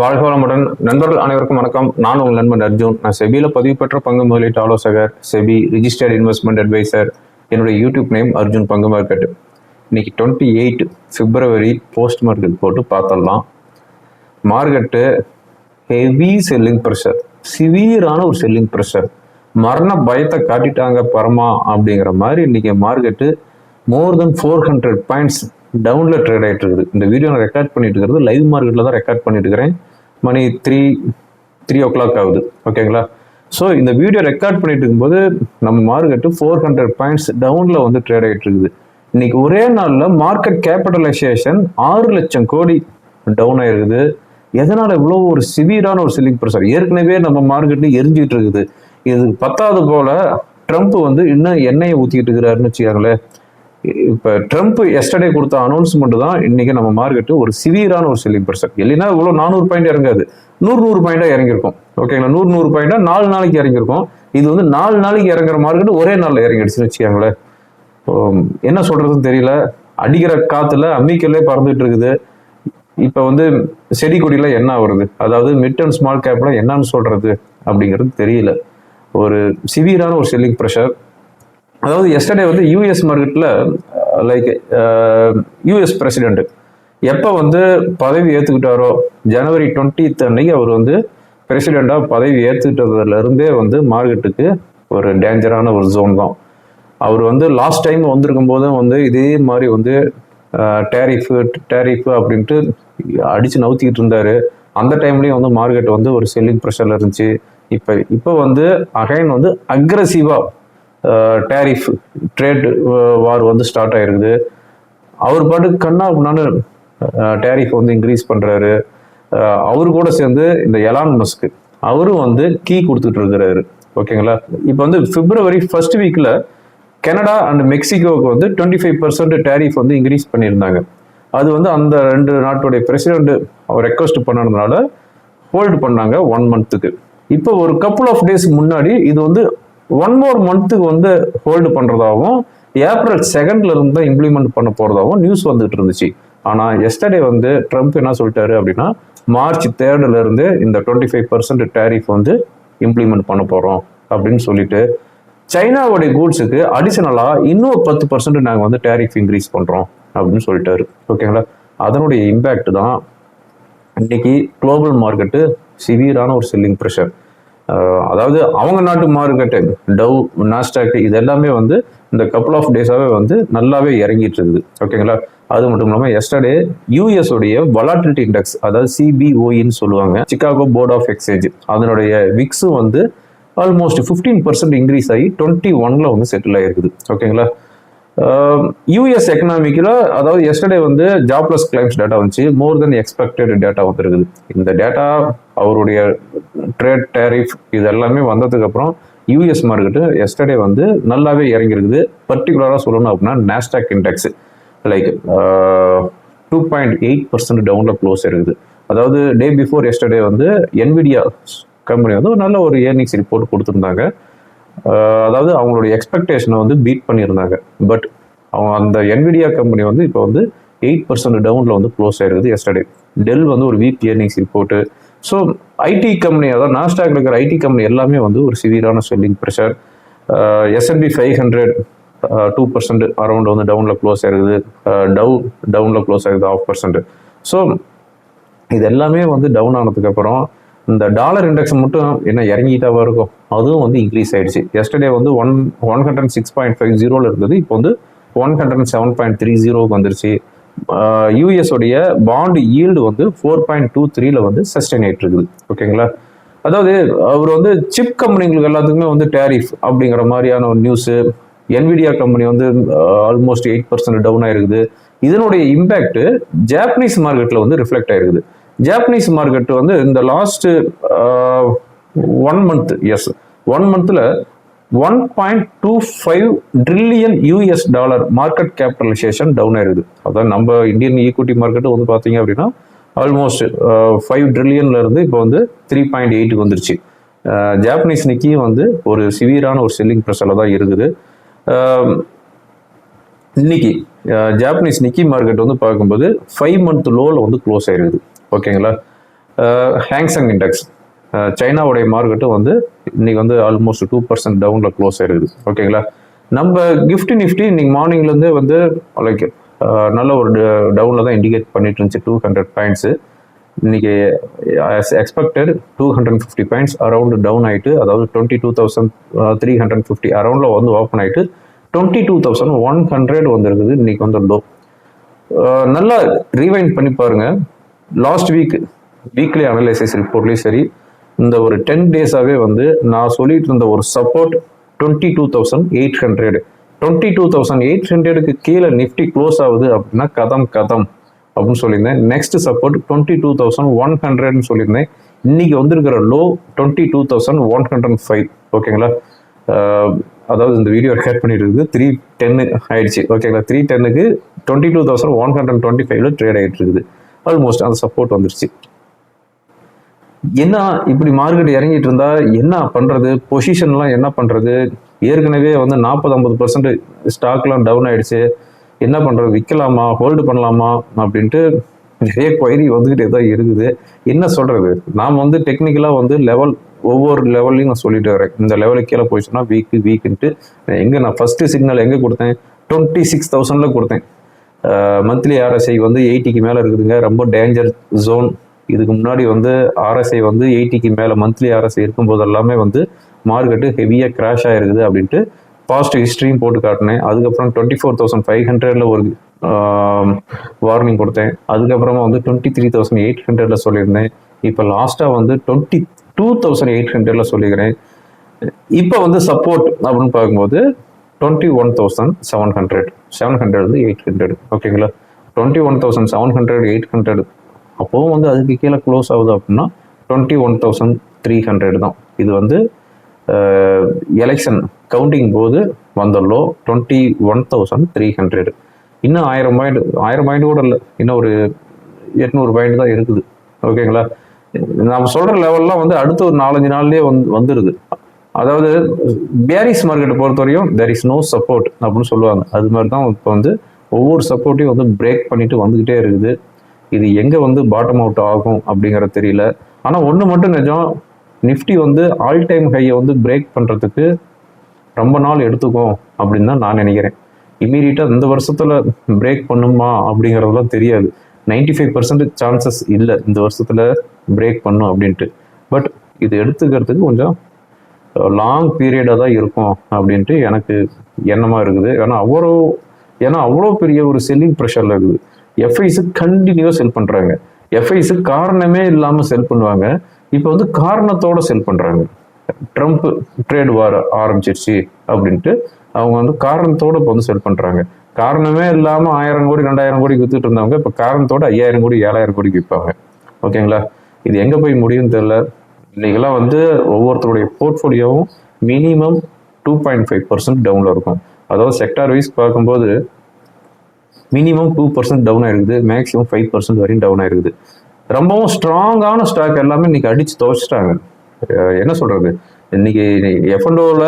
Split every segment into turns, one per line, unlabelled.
வாழ்க வளமுடன். நண்பர்கள் அனைவருக்கும் வணக்கம். நான் உங்கள் நண்பன் அர்ஜுன். நான் செபியில் பதிவு பெற்ற பங்கு முதலீட்டு ஆலோசகர் செபி ரிஜிஸ்டர்ட் இன்வெஸ்ட்மெண்ட் அட்வைசர் என்னுடைய யூடியூப் நேம் அர்ஜுன் பங்கு மார்க்கெட் இன்னைக்கு twenty eight February post market போட்டு பார்த்துடலாம். மார்க்கெட்டு ஹெவி செல்லிங் ப்ரெஷர் சிவியரான ஒரு செல்லிங் ப்ரெஷர் மரண பயத்தை காட்டிட்டாங்க பரமா அப்படிங்கிற மாதிரி இன்னைக்கு market more than four hundred points டவுனில் ட்ரேட் ஆகிட்டு இருக்குது இந்த வீடியோ நான் ரெக்கார்ட் பண்ணிட்டு இருக்கிறது லைவ் மார்க்கெட்டில் தான் ரெக்கார்ட் பண்ணிட்டு இருக்கிறேன். மணி த்ரீ த்ரீ ஓ கிளாக் ஆகுது ஓகேங்களா ஸோ இந்த வீடியோ ரெக்கார்ட் பண்ணிட்டு இருக்கும்போது நம்ம மார்க்கெட்டு ஃபோர் ஹண்ட்ரட் பாயிண்ட்ஸ் டவுனில் வந்து ட்ரேட் ஆகிட்டு இருக்குது இன்னைக்கு ஒரே நாளில் மார்க்கெட் கேபிட்டலைசேஷன் ஆறு லட்சம் கோடி டவுன் ஆயிருக்குது. எதனால் இவ்வளோ ஒரு சிவியரான ஒரு செல்லிங் ப்ரெஷர் ஏற்கனவே நம்ம மார்க்கெட்டில் எரிஞ்சிட்டு இருக்குது. இது பத்தாவது போல ட்ரம்ப் வந்து இன்னும் எண்ணெயை ஊற்றிக்கிட்டு இருக்கிறாருன்னு வச்சுக்காங்களேன். இப்போ ட்ரம்ப் எஸ்டர்டே கொடுத்த அனௌன்ஸ்மெண்ட் தான் இன்னைக்கு நம்ம மார்க்கெட்டு ஒரு சிவியரான ஒரு செல்லிங் பர்சன் இல்லைன்னா இவ்வளோ நானூறு பாயிண்ட் இறங்காது. நூறு நூறு பாயிண்ட்டாக இறங்கியிருக்கும். ஓகேங்களா நூறு நூறு பாயிண்டா நாலு நாளைக்கு இறங்கியிருக்கும். இது வந்து நாலு நாளைக்கு இறங்குற மார்க்கெட் ஒரே நாளில் இறங்கிடுச்சுன்னு வச்சுக்காங்களேன் என்ன சொல்கிறதுன்னு தெரியல. அடிக்கிற காற்றுல அம்மிக்கல்லே பறந்துட்டு இருக்குது. இப்போ வந்து செடி கொடியில் என்ன வருது அதாவது மிட் அண்ட் ஸ்மால் கேப்பில் என்னன்னு சொல்கிறது அப்படிங்கிறது தெரியல. ஒரு சிவியரான ஒரு செல்லிங் ப்ரெஷர் அதாவது எஸ்டர்டே வந்து யூஎஸ் மார்க்கெட்டில் லைக் யூஎஸ் பிரசிடென்ட் எப்போ வந்து பதவி ஏற்றுக்கிட்டாரோ ஜனவரி டுவெண்ட்டித் அன்னைக்கு அவர் வந்து பிரசிடெண்ட்டாக பதவி ஏற்றுக்கிட்டதுலேருந்தே வந்து மார்க்கெட்டுக்கு ஒரு டேஞ்சரான ஒரு ஜோன் தான். அவர் வந்து லாஸ்ட் டைம் வந்திருக்கும் போதும் வந்து இதே மாதிரி வந்து uh, டேரிஃபு டேரிஃபு அப்படின்ட்டு அடித்து நவுத்திக்கிட்டு இருந்தாரு. அந்த டைம்லேயும் வந்து மார்க்கெட் வந்து ஒரு செல்லிங் ப்ரெஷரில் இருந்துச்சு. இப்போ இப்போ வந்து அகைன் வந்து அக்ரஸிவாக டேரிஃப் ட்ரேட் வார் வந்து ஸ்டார்ட் ஆயிருக்குது. அவர் பாட்டுக்கு கண்ணா அப்படின்னாலும் டேரிஃப் வந்து இன்க்ரீஸ் பண்ணுறாரு அவரு கூட சேர்ந்து இந்த எலான் மஸ்க்கு அவரும் வந்து கீ கொடுத்துட்டு இருக்கிறாரு. ஓகேங்களா? இப்போ வந்து பிப்ரவரி ஃபர்ஸ்ட் வீக்கில் கனடா அண்ட் மெக்சிகோவுக்கு வந்து டுவெண்ட்டி ஃபைவ் பர்சன்ட் டேரிஃப் வந்து இன்க்ரீஸ் பண்ணியிருந்தாங்க. அது வந்து அந்த ரெண்டு நாட்டுடைய பிரசிடென்ட் அவர் ரெக்வஸ்ட் பண்ணதுனால ஹோல்டு பண்ணாங்க ஒன் மந்த்துக்கு இப்போ ஒரு கப்புள் ஆஃப் டேஸ் முன்னாடி இது வந்து ஒன் மோர் மந்த்துக்கு வந்து ஹோல்டு பண்ணுறதாகவும் ஏப்ரல் செகண்ட்ல இருந்து தான் இம்ப்ளிமெண்ட் பண்ண போறதாகவும் நியூஸ் வந்துட்டு இருந்துச்சு. ஆனால் எஸ்டர்டே வந்து ட்ரம்ப் என்ன சொல்லிட்டாரு அப்படின்னா மார்ச் தேர்டுல இருந்து இந்த டுவெண்ட்டி ஃபைவ் பர்சன்ட் டேரிஃப் வந்து இம்ப்ளிமெண்ட் பண்ண போறோம் அப்படின்னு சொல்லிட்டு சைனாவுடைய கூட்ஸுக்கு அடிஷனலாக இன்னும் பத்து பர்சன்ட் நாங்கள் வந்து டேரிஃப் இன்க்ரீஸ் பண்ணுறோம் அப்படின்னு சொல்லிட்டாரு. ஓகேங்களா அதனுடைய இம்பேக்ட் தான் இன்னைக்கு குளோபல் மார்க்கெட்டு சிவியரான ஒரு செல்லிங் ப்ரெஷர் அதாவது அவங்க நாட்டு மார்க்கெட்டு டவ் நாஸ்டாக் இது எல்லாமே வந்து இந்த கப்புள் ஆஃப் டேஸாகவே வந்து நல்லாவே இறங்கிட்டு இருக்குது ஓகேங்களா? அது மட்டும் இல்லாமல் எஸ்டர்டே யூஎஸ் உடைய வலாட்டிலிட்டி இண்டெக்ஸ் அதாவது சிபிஓஇன்னு சொல்லுவாங்க சிக்காகோ போர்ட் ஆஃப் எக்ஸ்சேஞ்ச் அதனுடைய விக்ஸும் வந்து ஆல்மோஸ்ட் ஃபிஃப்டீன் பர்சன்ட் இன்க்ரீஸ் ஆகி டுவெண்ட்டி ஒன்ல வந்து செட்டில் ஆகிருக்குது ஓகேங்களா? Um, யூஎஸ் எக்கனாமிக்கில் அதாவது எஸ்டர்டே வந்து ஜாப்லெஸ் கிளைம்ஸ் டேட்டா வந்துச்சு. மோர் தென் எக்ஸ்பெக்டட் டேட்டா வந்துருக்குது. இந்த டேட்டா அவருடைய ட்ரேட் டேரிஃப் இது எல்லாமே வந்ததுக்கப்புறம் யூஎஸ் மார்க்கெட்டு எஸ்டர்டே வந்து நல்லாவே இறங்கியிருக்குது பர்டிகுலராக சொல்லணும் அப்படின்னா Nasdaq index like two point eight percent டவுனில் க்ளோஸ் இருக்குது அதாவது டே பிஃபோர் எஸ்டர்டே வந்து என்விடியா கம்பெனி வந்து ஒரு நல்ல ஒரு ஏர்னிங்ஸ் ரிப்போர்ட் கொடுத்துருந்தாங்க. அதாவது அவங்களுடைய எக்ஸ்பெக்டேஷனை வந்து பீட் பண்ணியிருந்தாங்க. பட் அவங்க அந்த என்விடியா கம்பெனி வந்து இப்போ வந்து எயிட் பர்சன்ட் டவுனில் வந்து க்ளோஸ் ஆயிருக்குது எஸ்டர்டே டெல் வந்து ஒரு weak earnings report so IT company அதாவது நாஸ்டாக்ல இருக்கிற ஐடி கம்பெனி எல்லாமே வந்து ஒரு சிவியரான selling pressure S and P five hundred two percent around வந்து டவுனில் க்ளோஸ் ஆயிருக்குது. டவு டவுனில் க்ளோஸ் ஆயிருக்குது ஆஃப் பர்சன்ட் ஸோ இது எல்லாமே வந்து டவுன் ஆனதுக்கப்புறம் இந்த டாலர் இண்டெக்ஸ் மட்டும் என்ன இறங்கிட்டாவா இருக்கும். அதுவும் வந்து இன்க்ரீஸ் ஆயிடுச்சு. எஸ்டர்டே வந்து one one hundred six point five ஜீரோவில் இருந்தது. இப்போ வந்து one hundred seven point three ஜீரோவுக்கு வந்துருச்சு. யூஎஸ் உடைய பாண்ட் ஈல்டு வந்து ஃபோர் பாயிண்ட் டூ த்ரீல வந்து சஸ்டைன் ஆயிட்டு இருக்குது ஓகேங்களா? அதாவது அவர் வந்து சிப் கம்பெனிங்களுக்கு எல்லாத்துக்குமே வந்து டேரிஃப் அப்படிங்கிற மாதிரியான ஒரு நியூஸு என்விடியா கம்பெனி வந்து ஆல்மோஸ்ட் எயிட் பர்சன்ட் டவுன் ஆயிருக்குது. இதனுடைய இம்பேக்ட் ஜாப்பனீஸ் மார்க்கெட்டில் வந்து ரிஃப்ளெக்ட் ஆயிருக்குது. ஜாப்பனீஸ் மார்க்கெட் வந்து இந்த last one month yes one மந்த்தில் one point two five trillion US dollar market capitalisation down ஆயிருது. அதான் நம்ம இந்தியன் ஈக்விட்டி மார்க்கெட் வந்து பார்த்தீங்க அப்படின்னா ஆல்மோஸ்ட் ஃபைவ் ட்ரில்லியன்ல இருந்து இப்போ வந்து த்ரீ பாயிண்ட் எயிட்டுக்கு வந்துருச்சு. Uh, ஜாப்பனீஸ் நிக்கியும் வந்து ஒரு சிவியரான ஒரு செல்லிங் ப்ரெஷரில் தான் இருக்குது. Um, இன்னைக்கு ஜாப்பனீஸ் நிக்கி மார்க்கெட் வந்து பார்க்கும்போது ஃபைவ் மந்த் லோவில் வந்து க்ளோஸ் ஆயிருக்குது ஓகேங்களா? ஹேங்ஸங் இண்டெக்ஸ் சைனாவுடைய மார்க்கெட்டும் வந்து இன்னைக்கு வந்து ஆல்மோஸ்ட் டூ பர்சன்ட் டவுனில் க்ளோஸ் ஆயிருக்குது. ஓகேங்களா? நம்ம கிஃப்ட் நிஃப்டி இன்னைக்கு மார்னிங்லேருந்து வந்து லைக் நல்ல ஒரு டவுனில் தான் இண்டிகேட் பண்ணிட்டு இருந்துச்சு டூ ஹண்ட்ரட் பாயிண்ட்ஸு இன்னைக்கு expected two hundred fifty points around down ஆகிட்டு அதாவது twenty two thousand three hundred fifty அரௌண்டில் வந்து ஓப்பன் ஆகிட்டு twenty two thousand one hundred வந்துருக்குது இன்னைக்கு வந்து லோ நல்லா ரீவைண்ட் பண்ணி பாருங்கள் லாஸ்ட் வீக் வீக்லி அனலைசிஸ் ரிப்போர்ட்லேயும் சரி இந்த ஒரு டென் டேஸாகவே வந்து நான் சொல்லிட்டு இருந்த ஒரு support twenty two thousand eight hundred twenty two thousand eight ஹண்ட்ரடுக்கு கீழே நிஃப்டி க்ளோஸ் ஆகுது அப்படின்னா கதம் கதம் அப்படின்னு சொல்லியிருந்தேன். Next support twenty two thousand one ஹண்ட்ரட்னு சொல்லியிருந்தேன். இன்னைக்கு வந்திருக்கிற low twenty two thousand one hundred five ஓகேங்களா அதாவது இந்த வீடியோ ரெக்கார்ட் பண்ணிட்டு இருக்குது த்ரீ டென்னு ஆயிடுச்சு. ஓகேங்களா? த்ரீ டென்னுக்கு twenty two thousand one hundred twenty ஃபைவ்ல ட்ரேட் ஆகிட்டு இருக்குது. ஆல்மோஸ்ட் அந்த சப்போர்ட் வந்துருச்சு. என்ன இப்படி மார்க்கெட் இறங்கிட்டு இருந்தா என்ன பண்றது? பொசிஷன்லாம் என்ன பண்றது? ஏற்கனவே வந்து நாற்பது ஐம்பது பர்சன்ட் ஸ்டாக்லாம் டவுன் ஆயிடுச்சு. என்ன பண்றது? விற்கலாமா ஹோல்டு பண்ணலாமா? அப்படின்ட்டு நிறைய கொயரி வந்துகிட்டே தான் இருக்குது. என்ன சொல்றது? நாம் வந்து டெக்னிக்கலா வந்து லெவல் ஒவ்வொரு லெவல்லையும் நான் சொல்லிட்டு வரேன். இந்த லெவலுக்கு கீழே போயிடுச்சுன்னா வீக்கு வீக்குன்ட்டு எங்கே நான் ஃபர்ஸ்ட் சிக்னல் எங்கே கொடுத்தேன்? டுவெண்ட்டி சிக்ஸ் தௌசண்டில் கொடுத்தேன். மந்த்லி ஆர்எஸ்ஐ வந்து எயிட்டிக்கு மேலே இருக்குதுங்க. ரொம்ப டேஞ்சர் ஜோன் இதுக்கு முன்னாடி வந்து ஆர்எஸ்ஐ வந்து எயிட்டிக்கு மேலே மந்த்லி ஆர்எஸ்ஐ இருக்கும்போது எல்லாமே வந்து மார்க்கெட்டு ஹெவியாக கிராஷ் ஆகிருக்குது அப்படின்ட்டு பாசிட்டிவ் ஹிஸ்ட்ரியும் போட்டு காட்டினேன். அதுக்கப்புறம் டுவெண்ட்டி ஃபோர் தௌசண்ட் ஃபைவ் ஹண்ட்ரட்ல ஒரு வார்னிங் கொடுத்தேன். அதுக்கப்புறமா வந்து டுவெண்ட்டி த்ரீ தௌசண்ட் எயிட் ஹண்ட்ரட்ல சொல்லியிருந்தேன். இப்போ லாஸ்ட்டாக வந்து டுவெண்ட்டி டூ தௌசண்ட் எயிட் ஹண்ட்ரட்ல சொல்லிக்கிறேன். இப்போ வந்து சப்போர்ட் அப்படின்னு பார்க்கும்போது twenty one thousand seven hundred seven hundred eight hundred ஓகேங்களா? Twenty one thousand seven hundred eight hundred அப்போவும் வந்து அதுக்கு கீழே க்ளோஸ் ஆகுது அப்படின்னா twenty one thousand three hundred தான். இது வந்து எலெக்ஷன் கவுண்டிங் போது வந்த low twenty one thousand three hundred இன்னும் ஆயிரம் பாயிண்ட் ஆயிரம் பாயிண்ட் கூட இல்லை. இன்னும் ஒரு எட்நூறு பாயிண்ட் தான் இருக்குது. ஓகேங்களா? நம்ம சொல்கிற லெவல்லாம் வந்து அடுத்த ஒரு நாலஞ்சு நாள்லேயே வந்து வந்துடுது அதாவது பேரிஸ் மார்க்கெட்டை பொறுத்தவரையும் தேர் இஸ் நோ சப்போர்ட் அப்படின்னு சொல்லுவாங்க. அது மாதிரி தான் இப்போ வந்து ஒவ்வொரு சப்போர்ட்டையும் வந்து பிரேக் பண்ணிட்டு வந்துக்கிட்டே இருக்குது. இது எங்கே வந்து பாட்டம் அவுட் ஆகும் அப்படிங்கிறது தெரியல. ஆனால் ஒன்று மட்டும் நிஜம் நிஃப்டி வந்து ஆல் டைம் ஹையை வந்து பிரேக் பண்ணுறதுக்கு ரொம்ப நாள் எடுத்துக்கும் அப்படின்னு தான் நான் நினைக்கிறேன். இம்மீடியட்டாக இந்த வருஷத்தில் பிரேக் பண்ணுமா அப்படிங்கிறதெல்லாம் தெரியாது. 95% ஃபைவ் பர்சன்ட் சான்சஸ் இல்லை இந்த வருஷத்தில் பிரேக் பண்ணும் அப்படின்ட்டு. பட் இது எடுத்துக்கிறதுக்கு கொஞ்சம் லாங் பீரியடாக தான் இருக்கும் அப்படின்ட்டு எனக்கு எண்ணமாக இருக்குது. ஏன்னா அவ்வளோ ஏன்னா அவ்வளோ பெரிய ஒரு செல்லிங் ப்ரெஷரில் இருக்குது. எஃப்ஐஸு கண்டினியூவாக செல் பண்ணுறாங்க எஃப்ஐஸு காரணமே இல்லாமல் செல் பண்ணுவாங்க. இப்போ வந்து காரணத்தோட செல் பண்ணுறாங்க ட்ரம்ப் ட்ரேட் வார ஆரம்பிச்சிருச்சு அப்படின்ட்டு அவங்க வந்து காரணத்தோட இப்போ வந்து செல் பண்ணுறாங்க காரணமே இல்லாமல் ஆயிரம் கோடி ரெண்டாயிரம் கோடி வித்துட்டு இருந்தவங்க இப்போ காரணத்தோட ஐயாயிரம் கோடி ஏழாயிரம் கோடிக்கு விற்பாங்க. ஓகேங்களா? இது எங்கே போய் முடியும்னு தெரில இன்றைக்கெல்லாம் வந்து ஒவ்வொருத்தருடைய போர்ட்ஃபோலியோவும் minimum two point five percent டவுனில் இருக்கும். அதாவது செக்டார் வைஸ் பார்க்கும்போது மினிமம் டூ பர்சன்ட் டவுன் ஆயிருக்குது மேக்ஸிமம் ஃபைவ் பர்சன்ட் வரையும் டவுன் ஆயிருக்குது. ரொம்பவும் ஸ்ட்ராங்கான ஸ்டாக் எல்லாமே இன்னைக்கு அடித்து துவைச்சிட்டாங்க. என்ன சொல்கிறது இன்னைக்கு எஃப்என்டோவில்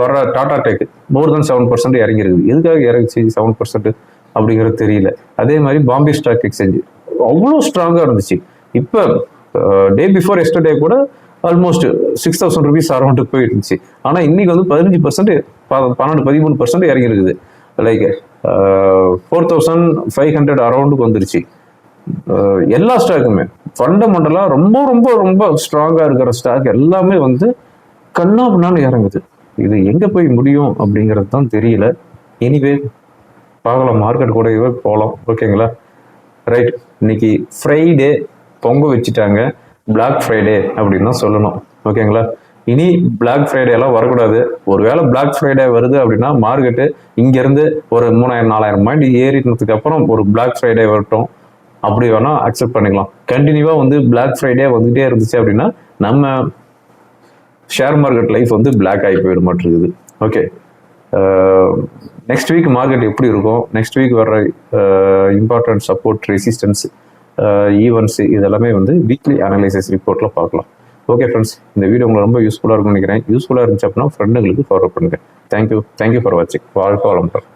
வர Tata Tech more than seven percent இறங்கிருக்குது எதுக்காக இறங்கிச்சு செவன் பர்சன்ட் அப்படிங்கிறது தெரியல. அதே மாதிரி பாம்பே ஸ்டாக் எக்ஸ்சேஞ்ச் அவ்வளோ ஸ்ட்ராங்காக இருந்துச்சு. இப்போ டே பிஃபோர் எஸ்டர்டே கூட ஆல்மோஸ்ட் சிக்ஸ் தௌசண்ட் ருபீஸ் அரௌண்ட்டுக்கு போயிட்டு இருந்துச்சு ஆனால் இன்னைக்கு வந்து பதினஞ்சு பர்சன்ட் பன்னெண்டு பதிமூணு பர்சன்ட் இறங்கி இருக்குது like four thousand five hundred அரௌண்டுக்கு வந்துருச்சு. எல்லா ஸ்டாக்குமே ஃபண்டமெண்டலாக ரொம்ப ரொம்ப ரொம்ப ஸ்ட்ராங்காக இருக்கிற ஸ்டாக் எல்லாமே வந்து கண்ணா பின்னான்னு இறங்குது. இது எங்கே போய் முடியும் அப்படிங்கிறது தான் தெரியல. எனிவே பார்க்கலாம். மார்க்கெட் கூடவே போகலாம் ஓகேங்களா ரைட் இன்னைக்கு ஃப்ரைடே பொங்க வச்சுட்டாங்க. பிளாக் ஃப்ரைடே அப்படின்னு தான் சொல்லணும். ஓகேங்களா? இனி பிளாக் ஃப்ரைடே எல்லாம் வரக்கூடாது. ஒருவேளை பிளாக் ஃப்ரைடே வருது அப்படின்னா மார்க்கெட்டு இங்கேருந்து ஒரு மூணாயிரம் நாலாயிரம் பாயிண்ட் ஏறினதுக்கு அப்புறம் ஒரு பிளாக் ஃப்ரைடே வரட்டும். அப்படி வேணா அக்செப்ட் பண்ணிக்கலாம். கண்டினியூவாக வந்து பிளாக் ஃப்ரைடே வந்துகிட்டே இருந்துச்சு அப்படின்னா நம்ம ஷேர் மார்க்கெட் லைஃப் வந்து பிளாக் ஆகி போயிட மாட்டிருக்குது ஓகே நெக்ஸ்ட் வீக் மார்க்கெட் எப்படி இருக்கும்? நெக்ஸ்ட் வீக் வர்ற important support resistance events e இதெல்லாமே வந்து வீக்லி அனலைசிஸ் ரிப்போர்ட்டில் பார்க்கலாம். ஓகே ஃப்ரெண்ட்ஸ் இந்த வீடியோ உங்களுக்கு ரொம்ப யூஸ்ஃபுல்லாக இருக்கும்னு நினைக்கிறேன். யூஸ்ஃபுல்லாக இருந்துச்சு அப்படின்னா ஃப்ரெண்டுங்களுக்கு ஃபார்வர்ட் பண்ணுங்க. Thank you thank you for வாட்சிங் வாழ்க்கை வளமுடன்.